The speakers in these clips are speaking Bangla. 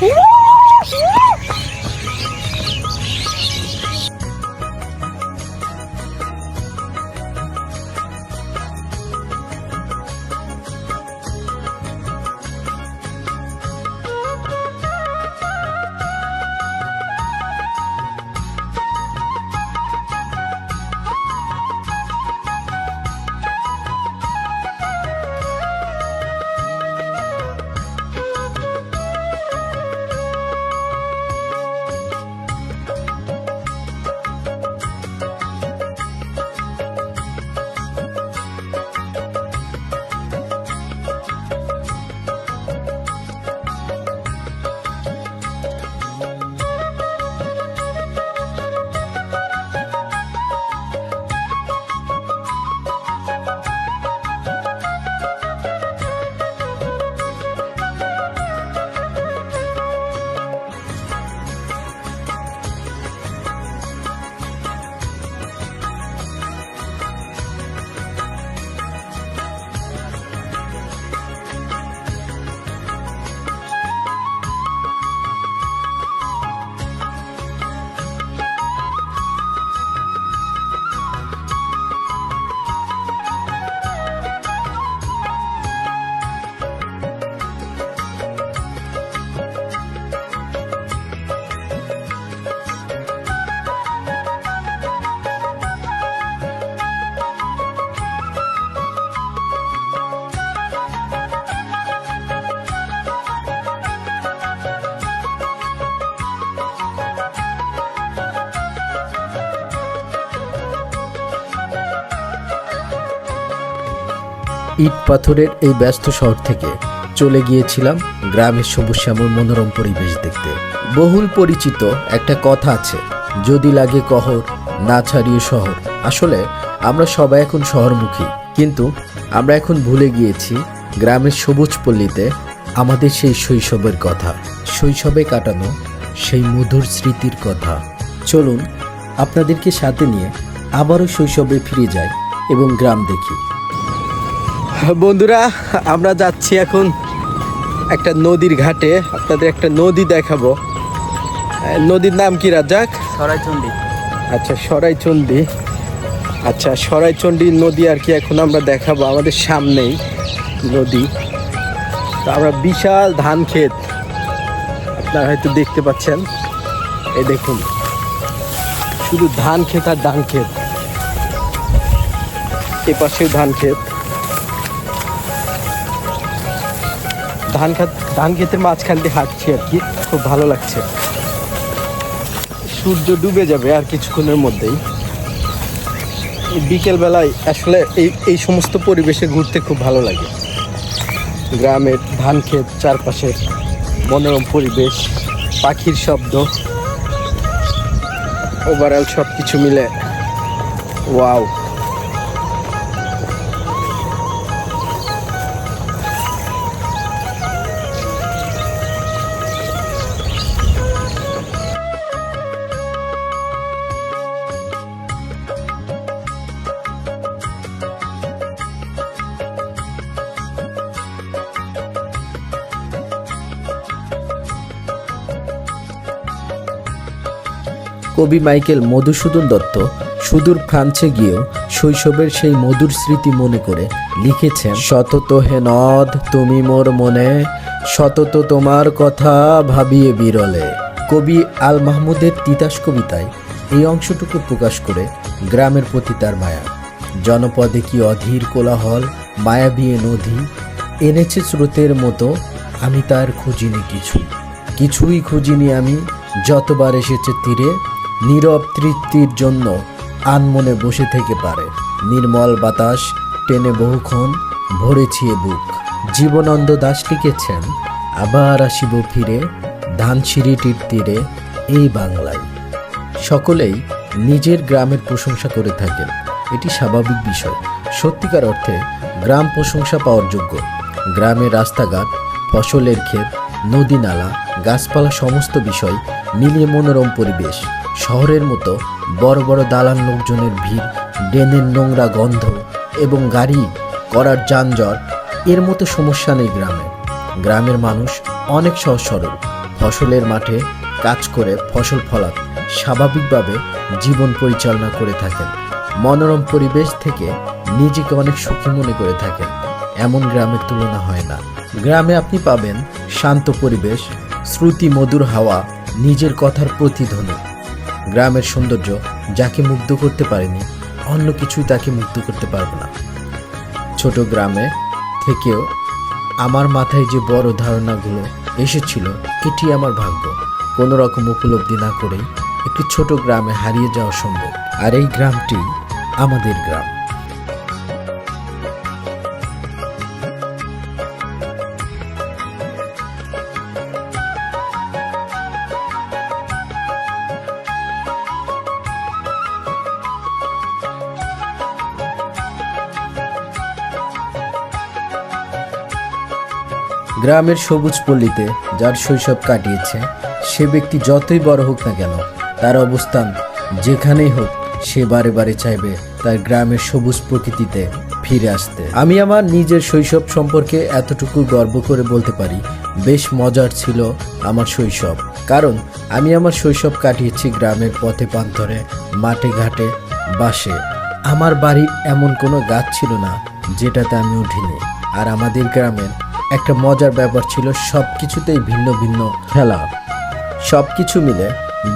Whoa! ইট পাথরের এই ব্যস্ত শহর থেকে চলে গিয়েছিলাম গ্রামের সবুজ শ্যামল মনোরম পরিবেশ দেখতে। বহুল পরিচিত একটা কথা আছে, যদি লাগে কহর, না ছাড়িয়ে শহর। আসলে আমরা সবাই এখন শহরমুখী, কিন্তু আমরা এখন ভুলে গিয়েছি গ্রামের সবুজ পল্লীতে আমাদের সেই শৈশবের কথা, শৈশবে কাটানো সেই মধুর স্মৃতির কথা। চলুন, আপনাদেরকে সাথে নিয়ে আবারও শৈশবে ফিরে যাই এবং গ্রাম দেখি। বন্ধুরা আমরা যাচ্ছি এখন একটা নদীর ঘাটে। আপনাদের একটা নদী দেখাবো। নদীর নাম কি রাজাক সরাইচন্ডী আচ্ছা সরাইচন্ডী আচ্ছা সরাইচন্ডী নদী আর কি এখন আমরা দেখাবো। আমাদের সামনেই নদী। তো আমরা বিশাল ধান ক্ষেত। আপনারা হয়তো দেখতে পাচ্ছেন। এই দেখুন। শুধু ধান ক্ষেত আর ধান ক্ষেত। এ পাশেও ধান ক্ষেত। ধান খাত ধান ক্ষেতের মাঝখান দিয়ে হাঁটছি আর কি। খুব ভালো লাগছে। সূর্য ডুবে যাবে আর কিছুক্ষণের মধ্যেই। বিকেলবেলায় আসলে এই এই সমস্ত পরিবেশে ঘুরতে খুব ভালো লাগে। গ্রামের ধান ক্ষেত চারপাশে মনোরম পরিবেশ, পাখির শব্দ ওভারঅল সব কিছু মিলে ওয়াও কবি মাইকেল মধুসূদন দত্ত সুদূর ফ্রান্সে গিয়েও শৈশবের সেই মধুর স্মৃতি মনে করে লিখেছেন শতত হে নদ, তুমি মোর মনে শতত তোমার কথা ভাবিয়ে বিরলে। কবি আল মাহমুদের তিতাস কবিতায় এই অংশটুকু প্রকাশ করে গ্রামের প্রতি তার মায়া। জনপদে কি অধীর কোলাহল, মায়াবী এ নদী, এনেছে স্রোতের মতো, আমি তার খুঁজিনি কিছু। কিছুই খুঁজিনি আমি, যতবার এসেছে তীরে নীরব তৃপ্তির জন্য আনমনে বসে থেকে পারে। নির্মল বাতাস, টেনে বহুক্ষণ ভরেছি এ বুক। জীবনন্দ দাস লিখেছেন, আবার আসিব ফিরে ধানসিঁড়িটির তীরে এই বাংলায়। সকলেই নিজের গ্রামের প্রশংসা করে থাকেন। এটি স্বাভাবিক বিষয়। সত্যিকার অর্থে গ্রাম প্রশংসা পাওয়ার যোগ্য। গ্রামের রাস্তাঘাট, ফসলের ক্ষেত নদী নালা গাছপালা সমস্ত বিষয় মিলিয়ে মনোরম পরিবেশ। শহরের মতো বড় বড় দালান লোকজনের ভিড় ড্রেনের নোংরা গন্ধ এবং গাড়ি, করার যানজট, এর মতো সমস্যা নেই গ্রামে। গ্রামের মানুষ অনেক সহজ সরল। ফসলের মাঠে কাজ করে ফসল ফলান, স্বাভাবিকভাবে জীবন পরিচালনা করে থাকেন। মনোরম পরিবেশ থেকে নিজেকে অনেক সুখী মনে করে থাকেন। এমন গ্রামের তুলনা হয় না। গ্রামে আপনি পাবেন শান্ত পরিবেশ, শ্রুতি মধুর হাওয়া, নিজের কথার প্রতিধ্বনি। গ্রামের সৌন্দর্য যাকে মুগ্ধ করতে পারেনি, অন্য কিছুই তাকে মুগ্ধ করতে পারবে না। ছোট গ্রামে থেকেও আমার মাথায় যে বড় ধারণাগুলো এসেছিল, এটি আমার ভাগ্য। কোনো রকম উপলব্ধি না করেই একটি ছোট গ্রামে হারিয়ে যাওয়া সম্ভব। আর এই গ্রামটি আমাদের গ্রাম। গ্রামের সবুজ পল্লীতে যার শৈশব কাটিয়েছে, সে ব্যক্তি যতই বড় হোক না কেন, তার অবস্থান যেখানেই হোক, সে বারে বারে চাইবে তার গ্রামের সবুজ প্রকৃতিতে ফিরে আসতে। আমি আমার নিজের শৈশব সম্পর্কে এতটুকু গর্ব করে বলতে পারি, বেশ মজার ছিল আমার শৈশব। কারণ আমি আমার শৈশব কাটিয়েছি গ্রামের পথে প্রান্তরে মাঠে ঘাটে বাসে আমার বাড়ির এমন কোনো গাছ ছিল না যেটাতে আমি উঠিনি। আর আমাদের গ্রামের একটা মজার ব্যাপার ছিল সব কিছুতেই ভিন্ন ভিন্ন খেলা। সব কিছু মিলে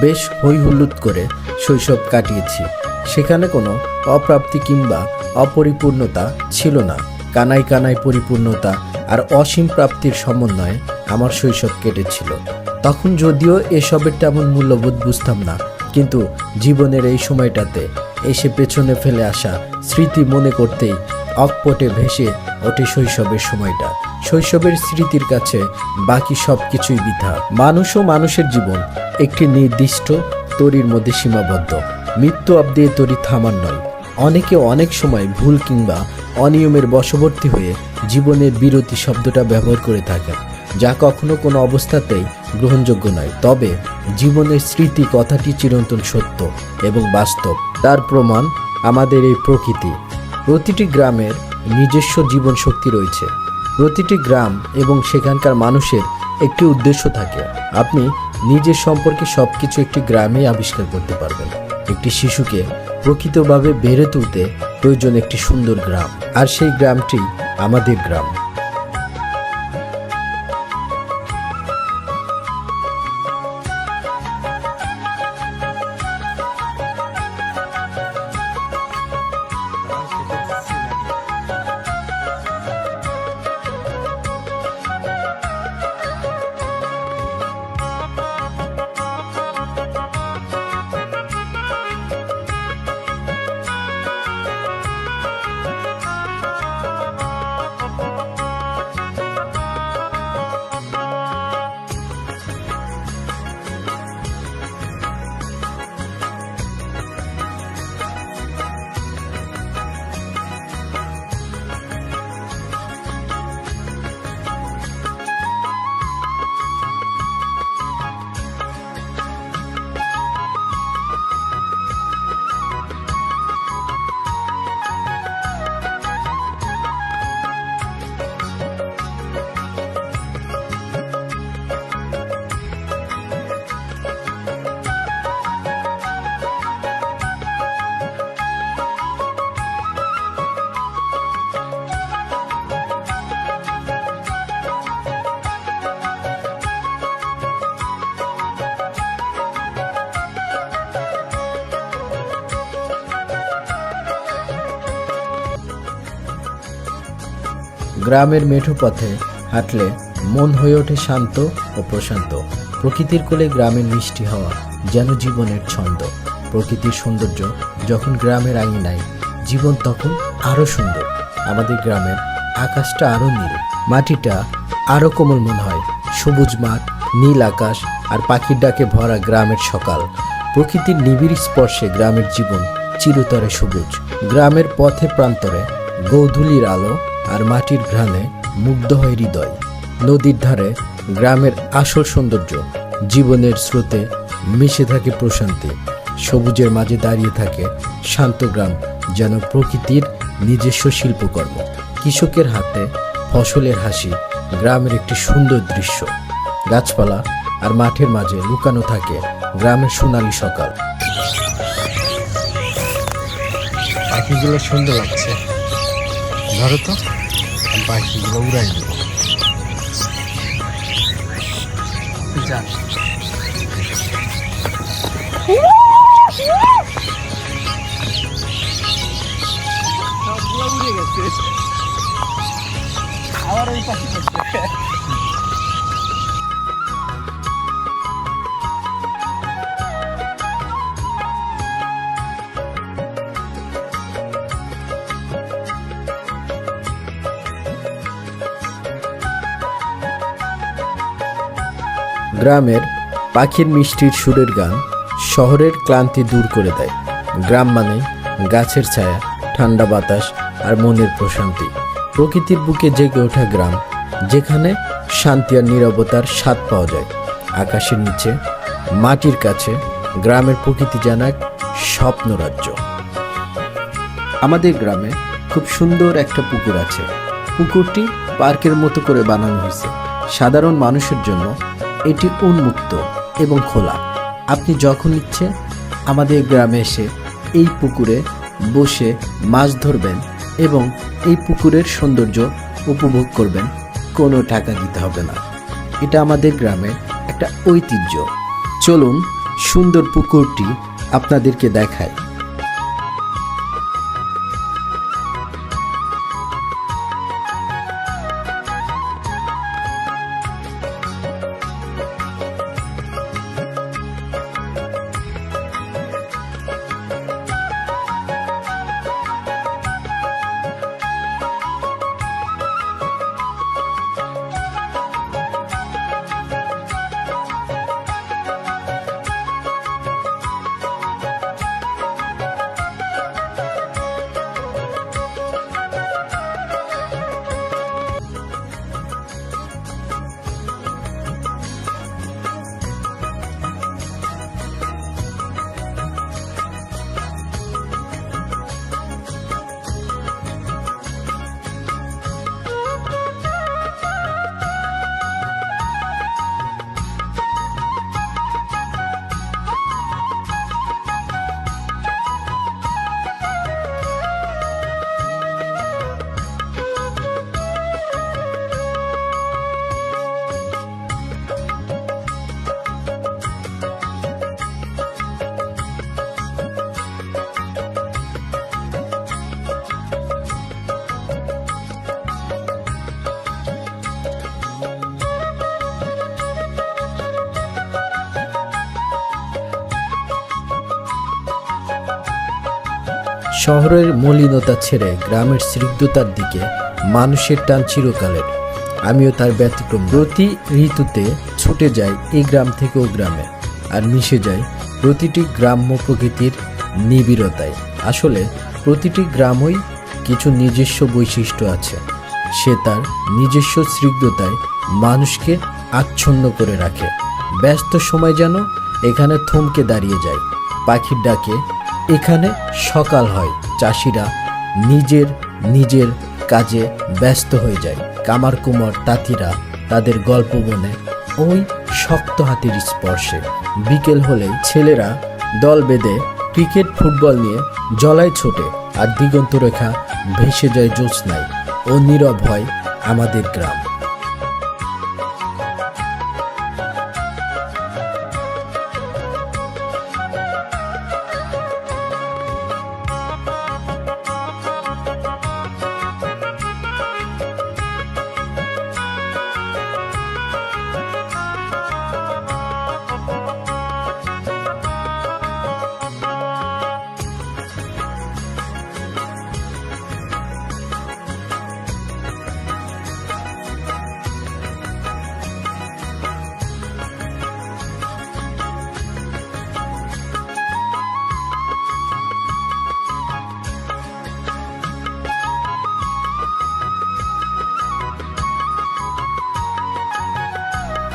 বেশ হই হুল্লুদ করে শৈশব কাটিয়েছি। সেখানে কোনো অপ্রাপ্তি কিংবা অপরিপূর্ণতা ছিল না। কানায় কানায় পরিপূর্ণতা আর অসীম প্রাপ্তির সমন্বয়ে আমার শৈশব কেটেছিল। তখন যদিও এসবের তেমন মূল্যবোধ বুঝতাম না, কিন্তু জীবনের এই সময়টাতে এসে পেছনে ফেলে আসা স্মৃতি মনে করতেই অকপটে ভেসে ওঠে শৈশবের সময়টা। শৈশবের স্মৃতির কাছে বাকি সব কিছুই বৃথা। মানুষ ও মানুষের জীবন একটি নির্দিষ্ট তরির মধ্যে সীমাবদ্ধ। মৃত্যু অব্দি তরি থামার নয়। অনেকে অনেক সময় ভুল কিংবা অনিয়মের বশবর্তী হয়ে জীবনের বিরতি শব্দটা ব্যবহার করে থাকেন, যা কখনো কোনো অবস্থাতেই গ্রহণযোগ্য নয়। তবে জীবনের স্মৃতি কথাটি চিরন্তন সত্য এবং বাস্তব। তার প্রমাণ আমাদের এই প্রকৃতি। প্রতিটি গ্রামের নিজস্ব জীবন শক্তি রয়েছে। প্রতিটি গ্রাম এবং সেখানকার মানুষের একটি উদ্দেশ্য থাকে। আপনি নিজের সম্পর্কে সব কিছু একটি গ্রামে আবিষ্কার করতে পারবেন। একটি শিশুকে প্রকৃতভাবে বেড়ে তুলতে প্রয়োজন একটি সুন্দর গ্রাম। আর সেই গ্রামটি আমাদের গ্রাম। গ্রামের মেঠো পথে হাঁটলে মন হয়ে ওঠে শান্ত ও প্রশান্ত। প্রকৃতির কোলে গ্রামের মিষ্টি হওয়া যেন জীবনের ছন্দ। প্রকৃতির সৌন্দর্য যখন গ্রামের আঙিনায়, জীবন তখন আরও সুন্দর। আমাদের গ্রামের আকাশটা আরও নীল, মাটিটা আরও কোমল মনে হয়। সবুজ মাঠ, নীল আকাশ আর পাখির ডাকে ভরা গ্রামের সকাল। প্রকৃতির নিবিড় স্পর্শে গ্রামের জীবন চিরতরে সবুজ। গ্রামের পথে প্রান্তরে গৌধুলির আলো আর মাটির ঘ্রাণে মুগ্ধ হয় হৃদয়। নদীর ধারে গ্রামের আসল সৌন্দর্য, জীবনের স্রোতে মিশে থাকে প্রশান্তি। সবুজের মাঝে দাঁড়িয়ে থাকে শান্ত গ্রাম, যেন প্রকৃতির নিজস্ব শিল্পকর্ম। কৃষকের হাতে ফসলের হাসি, গ্রামের একটি সুন্দর দৃশ্য। গাছপালা আর মাঠের মাঝে লুকানো থাকে গ্রামের সোনালী সকাল। পাখিগুলো সুন্দর লাগছে। ধরো তো। পাখিগুলো উড়াই দেব। উড়ে আবার ওই পাখি গ্রামের পাখির মিষ্টির সুরের গান শহরের ক্লান্তি দূর করে দেয়। গ্রাম মানে গাছের ছায়া, ঠান্ডা বাতাস আর মনের প্রশান্তি। প্রকৃতির বুকে জেগে ওঠা গ্রাম, যেখানে শান্তি আর নিরবতার স্বাদ পাওয়া যায়। আকাশের নিচে, মাটির কাছে, গ্রামের প্রকৃতি যেন এক স্বপ্নরাজ্য। আমাদের গ্রামে খুব সুন্দর একটা পুকুর আছে। পুকুরটি পার্কের মতো করে বানানো হয়েছে। সাধারণ মানুষের জন্য এটি উন্মুক্ত এবং খোলা। আপনি যখন ইচ্ছে, আমাদের গ্রামে এসে এই পুকুরে বসে মাছ ধরবেন এবং এই পুকুরের সৌন্দর্য উপভোগ করবেন, কোনো টাকা দিতে হবে না। এটা আমাদের গ্রামের একটা ঐতিহ্য। চলুন সুন্দর পুকুরটি আপনাদেরকে দেখায় শহরের মলিনতা ছেড়ে গ্রামের স্নিগ্ধতার দিকে মানুষের টান চিরকালের। আমিও তার ব্যতিক্রম। প্রতি ঋতুতে ছুটে যাই এই গ্রাম থেকে ও গ্রামে, আর মিশে যায় প্রতিটি গ্রাম্য প্রকৃতির নিবিড়তায়। আসলে প্রতিটি গ্রামই কিছু নিজস্ব বৈশিষ্ট্য আছে। সে তার নিজস্ব স্নিগ্ধতায় মানুষকে আচ্ছন্ন করে রাখে। ব্যস্ত সময় যেন এখানে থমকে দাঁড়িয়ে যায়। পাখির ডাকে এখানে সকাল হয়, চাষিরা নিজের নিজের কাজে ব্যস্ত হয়ে যায়। কামার কুমার তাঁতিরা তাদের গল্প বনে ওই শক্ত হাতির স্পর্শে। বিকেল হলে ছেলেরা দল বেঁধে ক্রিকেট, ফুটবল নিয়ে জলায় ছোটে আর দিগন্তরেখা ভেসে যায় জ্যোৎস্নায়। ও নীরব হয় আমাদের গ্রাম।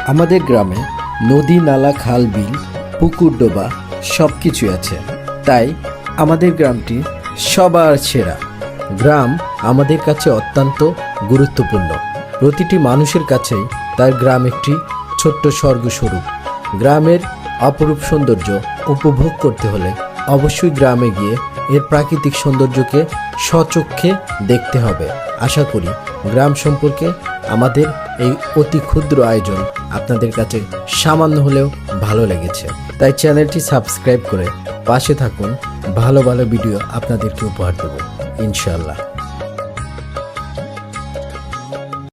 আমাদের গ্রামে নদী, নালা, খাল, বিল, পুকুর, ডোবা সব কিছু আছে। তাই আমাদের গ্রামটি সবার সেরা। গ্রাম আমাদের কাছে অত্যন্ত গুরুত্বপূর্ণ। প্রতিটি মানুষের কাছেই তার গ্রাম একটি ছোট্ট স্বর্গস্বরূপ। গ্রামের অপরূপ সৌন্দর্য উপভোগ করতে হলে অবশ্যই গ্রামে গিয়ে এর প্রাকৃতিক সৌন্দর্যকে স্বচক্ষে দেখতে হবে। আশা করি গ্রাম সম্পর্কে আমাদের এই অতি ক্ষুদ্র আয়োজন আপনাদের কাছে সামান্য হলেও ভালো লেগেছে। তাই চ্যানেলটি সাবস্ক্রাইব করে পাশে থাকুন। ভালো ভালো ভিডিও আপনাদেরকে উপহার দেব ইনশাল্লাহ